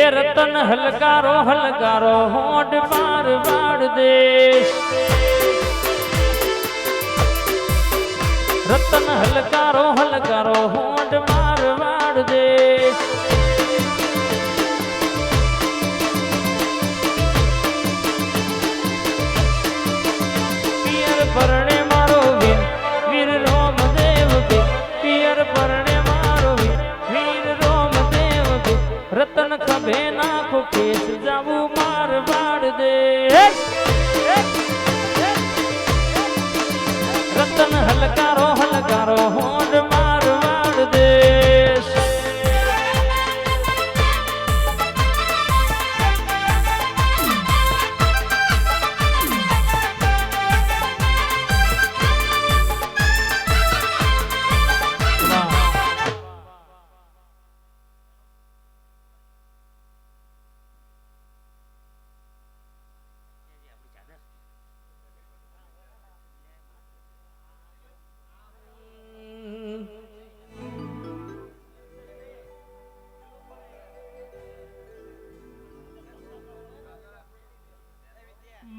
એ રતન હલકારો હલકારો હોઠ માર વાડ દેશ. રતન હલકારો હલકારો હોઠ માર વાડ દેશ. નાખો કેસ જાવું માર વાડ દે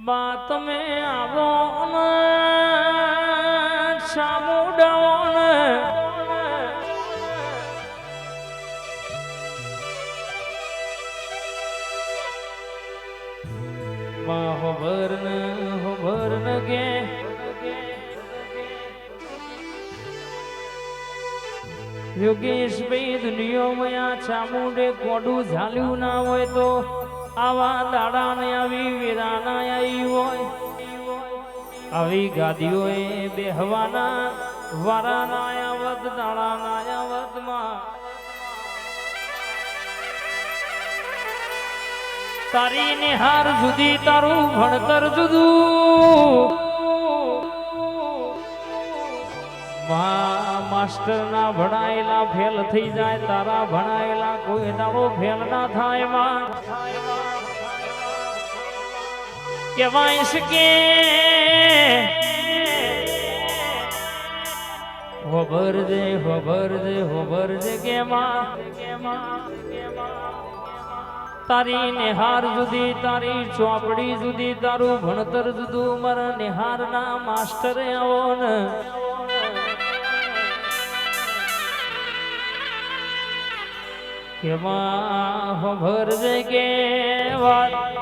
બા, તમે આવો ને સામુડાવો ને બા હોભર ને હોભર ને ગે. યોગેશ ભાઈ દુનિયામાં આ ચામુંડે કોડું ઝાલ્યું ના હોય તો આવા દાડા ને આવી વેરાના આવી હોય. આવી ગાદીઓએ બેહવાના વારાના આવત દાડાના આવતમાં તારી નિહાર જુદી, તારું ભણતર જુદું. માસ્ટર ના ભણાયેલા ફેલ થઈ જાય, તારા ભણાયેલા કોઈ દાડો ફેલ ના થાય, માં. કહેવાય વાંશ કે હોભર દે હોભર દે હોબર દે કે તારી નિહાર જુદી, તારી ચોપડી જુદી, તારું ભણતર જુદું, મારા નિહાર ના માસ્ટરે આવો ને. કેવા હોભર દે કે વાત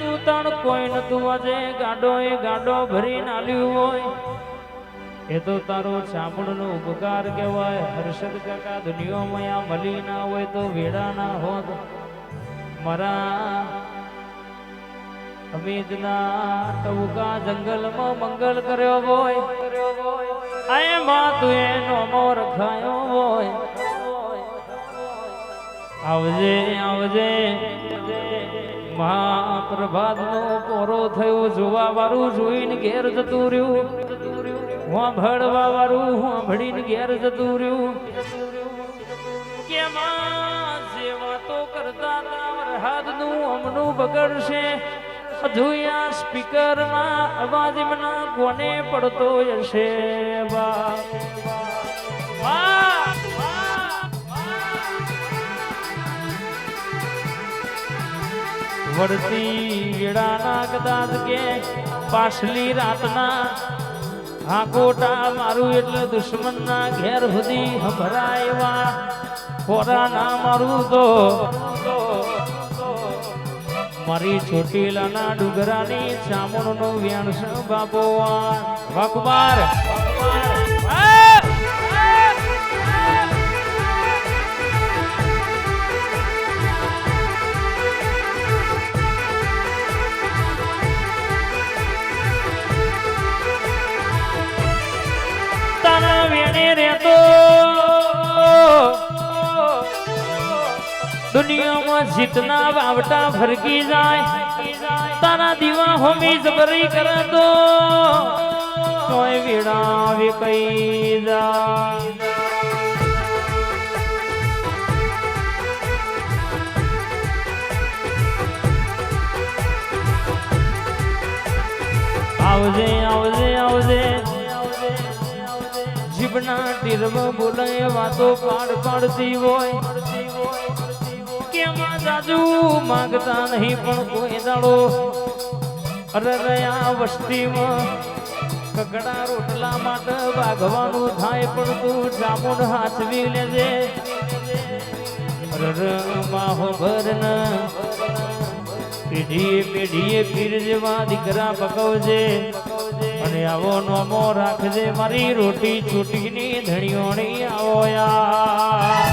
નતું તણ કોઈ નતું આજે ગાડો એ ગાડો ભરી નાલ્યું હોય. એ તો તારો સાંભળનો ઉપકાર કહેવાય. હર્ષદ કાકા દુનિયામાં આ મળી ના હોય તો વેડા ના હોત. મારા અમિતના ટવકા જંગલમાં મંગલ કર્યો હોય. આયમાં તું એનો મોર ખાયો હોય. આવજે આવજે. મહાપ્રભાત નો પોરો થયો જોવા વાળું જોઈને ઘેર જતું રહ્યું. હું ભળવા વાળું હું ભળીને ઘેર જતું રહ્યું. કે માં જે વાતો કરતા હતા વરહાદ અમનું બગડશે. અધુયા સ્પીકરમાં અવાજ કોને પડતો હશે? બા વળતી વેળાના કદાચ કે પાછલી રાતના આ કોટા મારું એટલે દુશ્મનના ઘેર સુધી હભરાયવા. ખોરાના મારું તો મારી ચોટીલાના ડુગરાની ચામુંડનો વ્યાણસ બાપો વાકુમાર દુનિયામાં જીતના વાવટા ફરકી જાય. તારા દીવા હોમી જબરી કરે તો તોય વેડા કઈ જાય. આવજે આવજે આવજે. જીભના ટીરમ બોલાય, વાતો પાડ પાડતી હોય. કે માં જાજુ માંગતા નહીં, પણ કોઈ દાડો અરે રહ્યા વસ્તીમાં કકડા રોટલા માટે વાગવાનું થાય, પણ તું જામુન હાથવી લેજે. માહો ભરન પેઢીએ પેઢીએ પીર જેવા દીકરા પકવજે. અને આવો નોમો રાખજે, મારી રોટી છૂટીની ધણીઓણી આવો યાર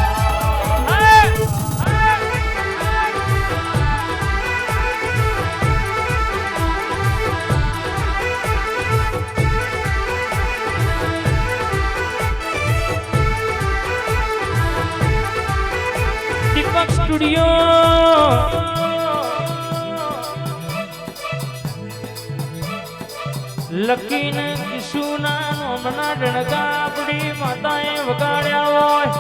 લકીને કિશુના નોમના ડણકા આપણી માતાએ વગાડ્યા હોય.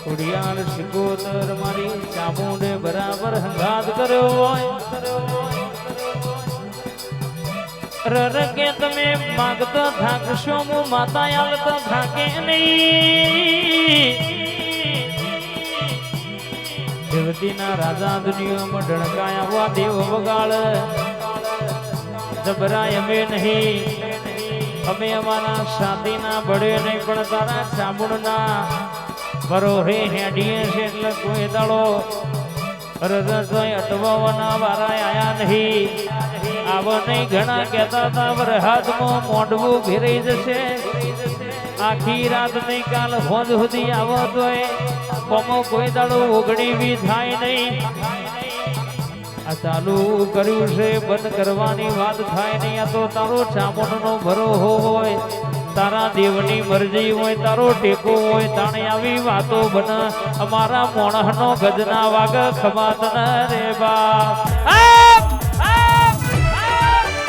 ખોડિયાર શિકોતર મારી ચામુંડે બરાબર હંગાત કર્યો હોય. રર કે તમે માગતો થાકશો, હું માતા આવતો થાકે નહીં. દેવતીના રાજા દુનિયામાં ડણકાયા દેવ વગાડ. જબરાય અમે નહીં. અમે અમારા સાદીના બળે નહીં, પણ તારા ચામુંડના બરોહે હેડીએ છે એટલે કોઈ દાડો રસોઈ અટવાવાના વારા આયા નહીં. આવો નહીં ઘણા કહેતા હતા વરહાદમાં મોઢવું ઘેરાઈ જશે. આખી રાત નહીં કાલ હોદ સુધી આવો તોય કોમો કોઈ દાડો ઓગણી બી થાય નહીં. આ ચાલુ કર્યું છે, બંધ કરવાની વાત થાય નહીં, આ તો તારો ચામુંડનો ભરો હોય, તારા દેવની મરજી હોય, તારો ટેકો હોય, તાણે આવી વાતો બન, અમારા મોણહનો ગજના વાગ ખમાત રે બા!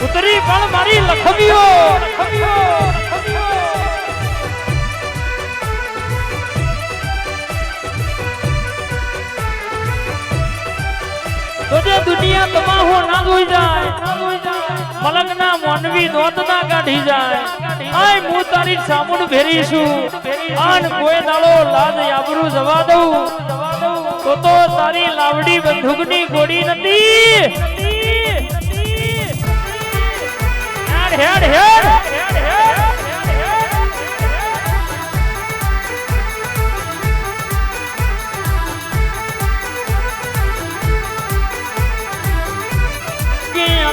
ઉતરી પણ મારી લખવીઓ લખવીઓ દુનિયા તમાહો ના જોઈ જાય. મલકના મોનવી દોત ના કાઢી જાય. આય, હું તારી સામુંડ ભેરીશું. આન કોઈ દાળો લાજ આબરૂ જવા દઉં. તો તો તારી લાવડી બંધુકની ગોડી નથી. હેડ હેડ હેડ.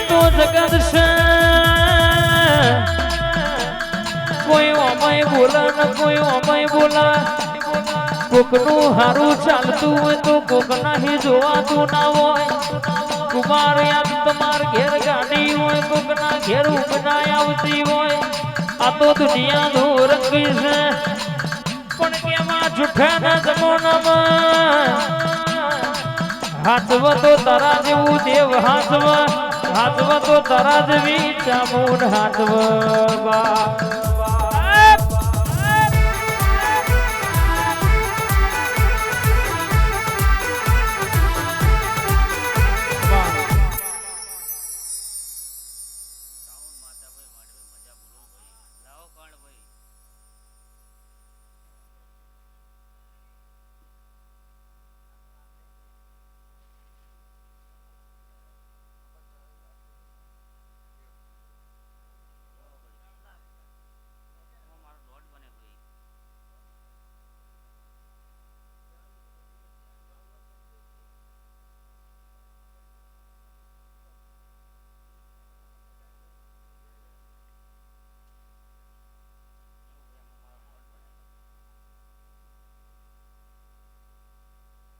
તો જગત છે. કોઈ અમાય બોલે ને કોઈ અમાય બોલે. કોકનું હારું ચાલતું હોય તો કોક નહીં જોવાતું હોય. કુમાર આમ તમાર ઘેર ગાડી હોય ઘેર ઉપનાય આવતી હોય. આ તો દુનિયા ધોરંગી છે. પણ તારા જેવું દેવ હાથવ હાથવ તો તારા જેવી ચામુંડ હાથવ બા.